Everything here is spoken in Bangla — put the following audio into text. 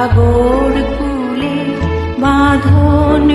সাগর কুলে বাঁধন